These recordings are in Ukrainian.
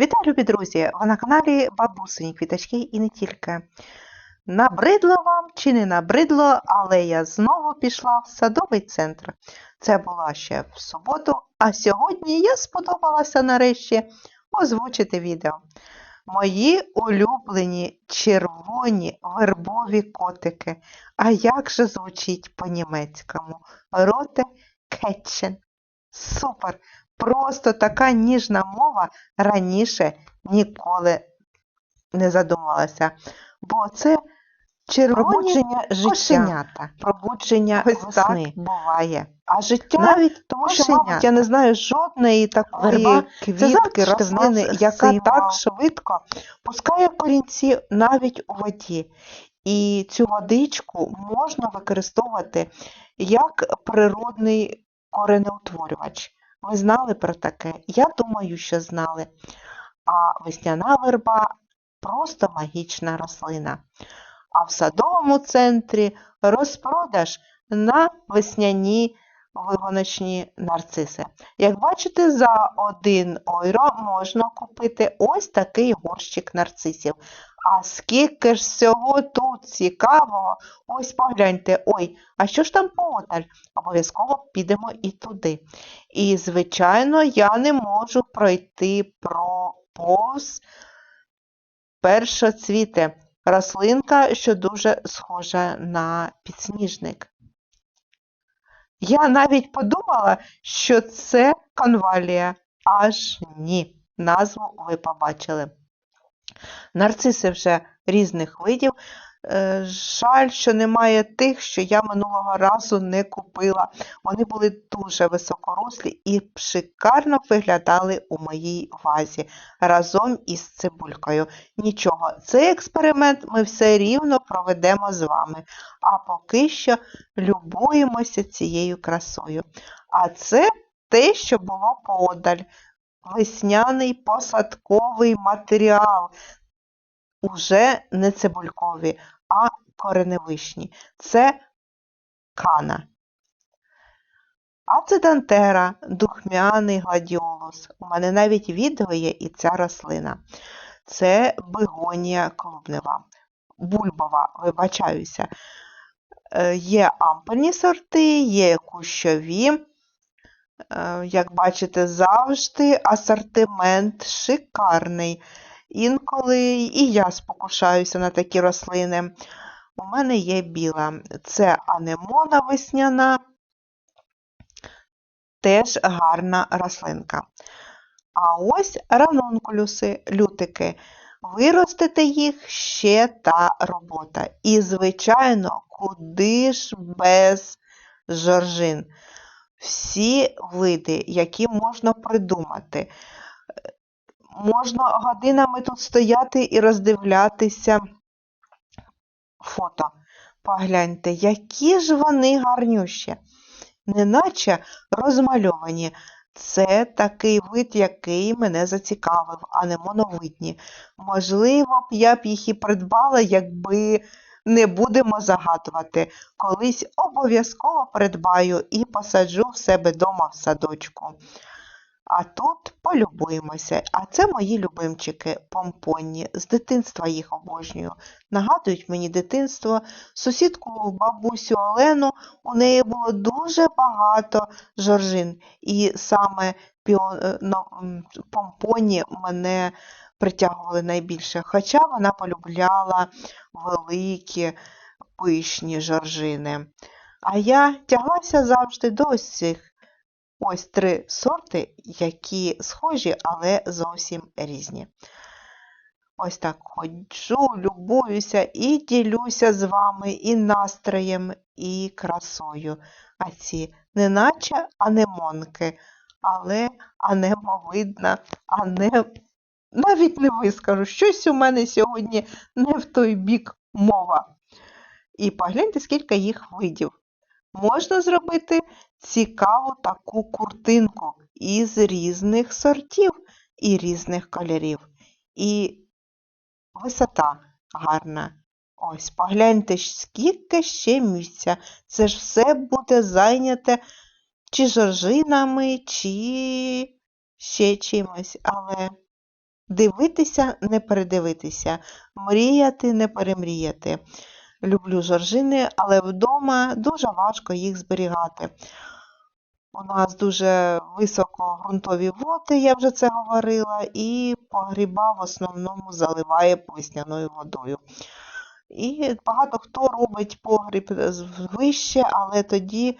Вітаю, любі друзі! Ви на каналі Бабусині Квіточки і не тільки. Набридло вам чи не набридло, але я знову пішла в садовий центр. Це була ще в суботу, а сьогодні я сподобалася нарешті озвучити відео. Мої улюблені червоні вербові котики. А як же звучить по-німецькому? Роте кетчен. Супер! Просто така ніжна мова раніше ніколи не задумалася. Бо це червоні Пробудження життя. кошенята. Пробудження Ось так буває. А життя, Навіть тому що, мабуть, я не знаю жодної такої Верба квітки, рослини, яка символ. так швидко пускає корінці навіть у воді. І цю водичку можна використовувати як природний коренеутворювач. Ви знали про таке? Я думаю, що знали. А весняна верба просто магічна рослина. А в садовому центрі розпродаж на весняні вигоночні нарциси. Як бачите, за 1 ойро можна купити ось такий горщик нарцисів. А скільки ж всього тут цікавого, ось погляньте, ой, а що ж там подаль? Обов'язково підемо і туди. І, звичайно, я не можу пройти про повз першоцвіти. Рослинка, що дуже схожа на підсніжник. Я навіть подумала, що це конвалія. Аж ні. Назву ви побачили. Нарциси вже різних видів. Е, Жаль, що немає тих, що я минулого разу не купила. Вони були дуже високорослі і шикарно виглядали у моїй вазі разом із цибулькою. Нічого, цей експеримент ми все рівно проведемо з вами. А поки що любуємося цією красою. А це те, що було подаль. Весняний посадковий матеріал. Уже не цибулькові, а кореневишні. Це кана. Ацидантера, духмяний гладіолус. У мене навіть відео є і ця рослина. Це бегонія клубнева, бульбова, вибачаюся. Е, Є ампельні сорти, є кущові. Е, Як бачите, завжди асортимент шикарний. Інколи і я спокушаюся на такі рослини. У мене є біла. Це анемона весняна, теж гарна рослинка. А ось ранункулюси, лютики. Виростити їх ще та робота. І, звичайно, куди ж без жоржин. Всі види, які можна придумати. Можна годинами тут стояти і роздивлятися фото. Погляньте, які ж вони гарнющі, неначе розмальовані. Це такий вид, який мене зацікавив, а не моновидні. Можливо б я б їх і придбала, якби не будемо загадувати. Колись обов'язково придбаю і посаджу в себе дома в садочку. А тут полюбуємося. А це мої любимчики помпонні. З дитинства їх обожнюю. Нагадують мені дитинство. Сусідку бабусю Олену у неї було дуже багато жоржин. І саме піо... м, помпоні мене притягували найбільше. Хоча вона полюбляла великі пишні жоржини. А я тяглася завжди до ось цих. Ось три сорти, які схожі, але зовсім різні. Ось так ходжу, любуюся і ділюся з вами і настроєм, і красою. А ці неначе анемонки, але анемовидна, а не навіть не вискажу. Щось у мене сьогодні не в той бік мова. І погляньте, скільки їх видів. Можна зробити цікаву таку куртинку із різних сортів і різних кольорів. І висота гарна. Ось, погляньте, скільки ще місця. Це ж все буде зайняте чи жоржинами, чи ще чимось. Але Дивитися, не передивитися, мріяти, не перемріяти. Люблю жоржини, але вдома дуже важко їх зберігати. У нас дуже високо ґрунтові води, я вже це говорила, і погріба в основному заливає весняною водою. І багато хто робить погріб вище, але тоді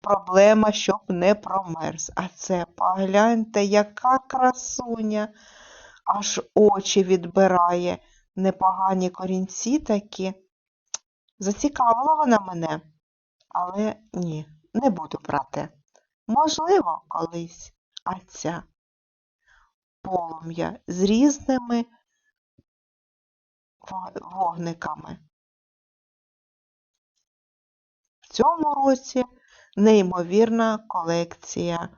проблема, щоб не промерз. А це погляньте, яка красуня, аж очі відбирає. Непогані корінці такі. Зацікавила вона мене, але ні, не буду брати. Можливо, колись, а ця полум'я з різними вогниками. В цьому році неймовірна колекція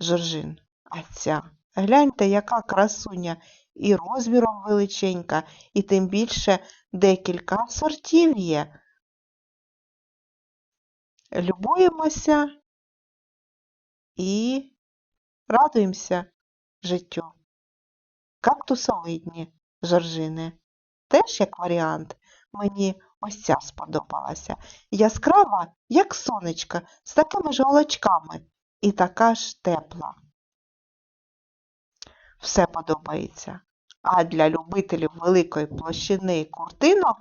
жоржин. А ця, гляньте, яка красуня і розміром величенька, і тим більше декілька сортів є. Любуємося і радуємося життю. Кактусовидні жоржини. Теж як варіант. Мені ось ця сподобалася. Яскрава, як сонечко, з такими ж голочками. І така ж тепла. Все подобається. А для любителів великої площини куртинок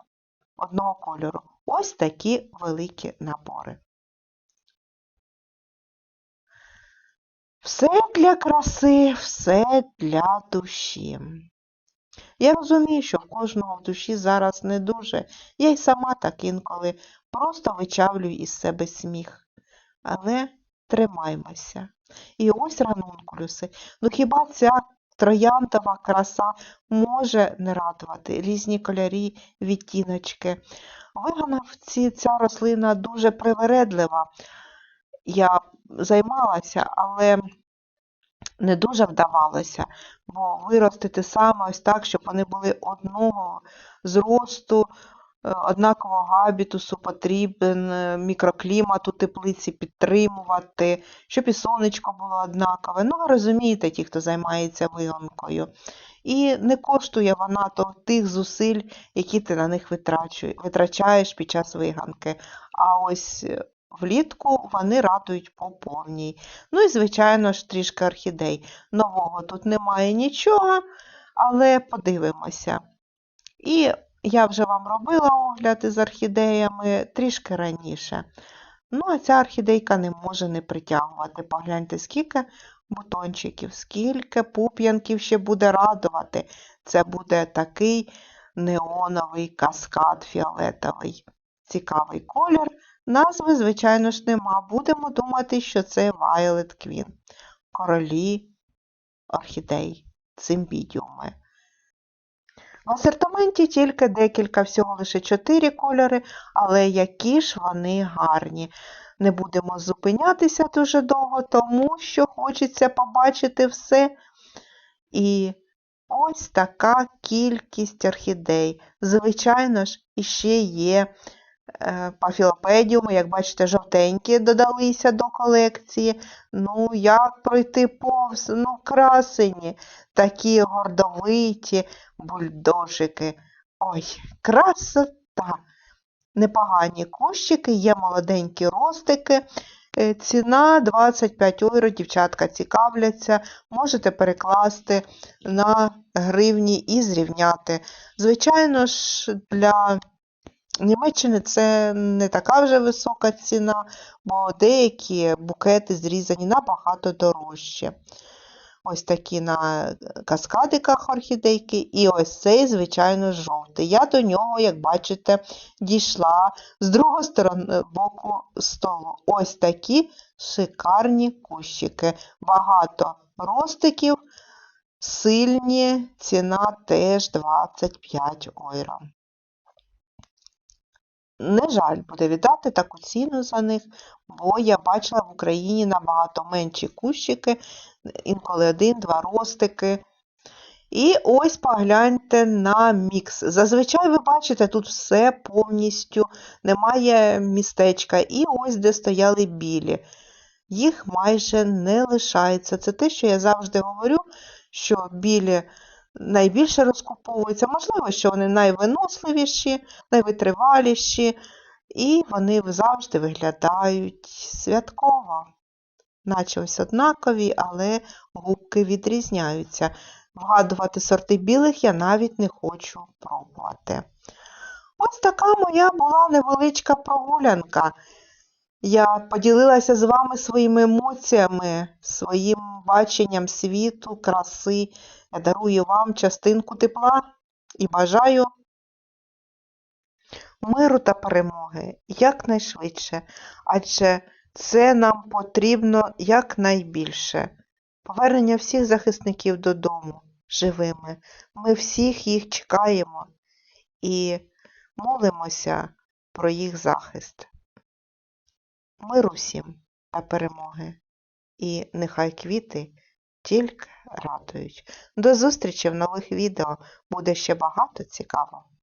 одного кольору ось такі великі набори. Все для краси, все для душі. Я розумію, що в кожного в душі зараз не дуже. Я й сама так інколи просто вичавлюю із себе сміх. Але тримаймося. І ось ранункулюси. Ну хіба ця трояндова краса може не радувати? Різні кольорі, відтіночки. Вигнавці ця рослина дуже привередлива. Я займалася, але не дуже вдавалося, бо виростити саме ось так, щоб вони були одного зросту, однакового габітусу, потрібен е, мікроклімат у теплиці підтримувати, щоб і сонечко було однакове. Ну, розумієте, ті, хто займається вигонкою. І не коштує вона тих зусиль, які ти на них витрачаєш під час виганки. А ось е, влітку вони радують по повній. Ну і, звичайно ж, трішки орхідей. Нового тут немає нічого, але подивимося. І я вже вам робила огляд із орхідеями трішки раніше. Ну, а ця орхідейка не може не притягувати. Погляньте, скільки бутончиків, скільки пуп'янків ще буде радувати. Це буде такий неоновий каскад фіолетовий. Цікавий колір. Назви, звичайно ж, нема. Будемо думати, що це Violet Queen. Королі орхідей, цимбідіуми. В асортименті тільки декілька, всього лише чотири кольори, але які ж вони гарні. Не будемо зупинятися дуже довго, тому що хочеться побачити все. І ось така кількість орхідей. Звичайно ж, іще є пафілопедіуми, як бачите, жовтенькі додалися до колекції. Ну, як пройти повз? Ну, красені, такі гордовиті бульдожики. Ой, красота! Непогані кущики, є молоденькі ростики. Е, Ціна 25 євро, дівчатка цікавляться. Можете перекласти на гривні і зрівняти. Звичайно ж, для Німеччини це не така вже висока ціна, бо деякі букети зрізані набагато дорожче. Ось такі на каскадиках орхідейки, і ось цей, звичайно, жовтий. Я до нього, як бачите, дійшла з другого сторони боку столу. Ось такі шикарні кущики. Багато ростиків, сильні, ціна теж 25 євро. Не жаль буде віддати таку ціну за них, бо я бачила в Україні набагато менші кущики, інколи один-два ростики. І ось погляньте на мікс. Зазвичай ви бачите, тут все повністю, немає містечка. І ось де стояли білі. Їх майже не лишається. Це те, що я завжди говорю, що білі найбільше розкуповуються. Можливо, що вони найвиносливіші, найвитриваліші, і вони завжди виглядають святково. Наче ось однакові, але губки відрізняються. Вгадувати сорти білих я навіть не хочу пробувати. Ось така моя була невеличка прогулянка. Я поділилася з вами своїми емоціями, своїм баченням світу, краси. Я дарую вам частинку тепла і бажаю миру та перемоги якнайшвидше, адже це нам потрібно якнайбільше. Повернення всіх захисників додому живими. Ми всіх їх чекаємо і молимося про їх захист. Миру всім та перемоги. І нехай квіти тільки радують. До зустрічі в нових відео. Буде ще багато цікавого.